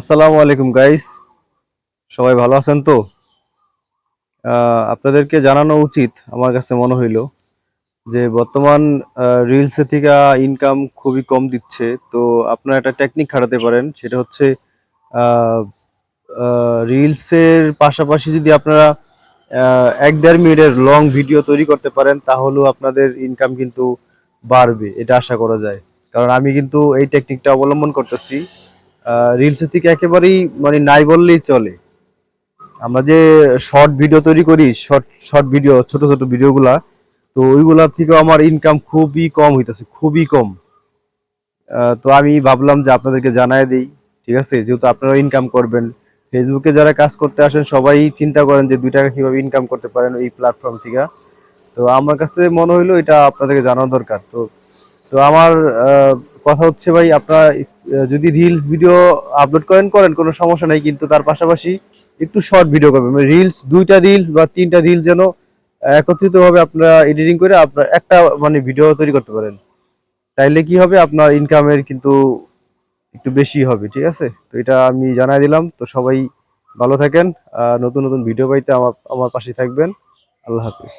আসসালামু আলাইকুম গাইস সবাই ভালো আছেন তো? আপনাদেরকে জানানো উচিত, আমার কাছে মনে হইল, যে বর্তমান রিলসে থেকে ইনকাম খুবই কম দিচ্ছে। তো আপনারা একটা টেকনিক খাটাতে পারেন, সেটা হচ্ছে রিলসের পাশাপাশি যদি আপনারা এক দেড় মিনিটের লং ভিডিও তৈরি করতে পারেন, তাহলেও আপনাদের ইনকাম কিন্তু বাড়বে, এটা আশা করা যায়। কারণ আমি কিন্তু এই টেকনিকটা অবলম্বন করতেছি। রিলসের থেকে একেবারেই মানে নাই বললেই চলে। আমরা যে শর্ট ভিডিও তৈরি করি শর্ট শর্ট ভিডিও ছোট ছোট ভিডিওগুলা তো ওইগুলা থেকেও আমার ইনকাম খুবই কম হইতেছে, খুবই কম। তো আমি ভাবলাম যে আপনাদেরকে জানাই দিই, ঠিক আছে? যেহেতু আপনারা ইনকাম করবেন ফেসবুকে যারা কাজ করতে আসেন, সবাই চিন্তা করেন যে দুই টাকা কীভাবে ইনকাম করতে পারেন এই প্ল্যাটফর্ম থেকে। তো আমার কাছে মনে হইল এটা আপনাদেরকে জানানো দরকার। তো তো আমার কথা হচ্ছে ভাই, আপনারা যদি রিলস ভিডিও আপলোড করেন করেন, কোনো সমস্যা নাই, কিন্তু তার পাশাপাশি একটু শর্ট ভিডিও করবেন। রিলস দুইটা রিলস বা তিনটা রিলস যেন একত্রিত ভাবে আপনারা এডিটিং করে আপনার একটা মানে ভিডিও তৈরি করতে পারেন। তাইলে কি হবে? আপনার ইনকামের কিন্তু একটু বেশি হবে, ঠিক আছে? তো এটা আমি জানাই দিলাম। তো সবাই ভালো থাকেন নতুন নতুন ভিডিও পাইতে আমার আমার পাশে থাকবেন। আল্লাহ হাফিজ।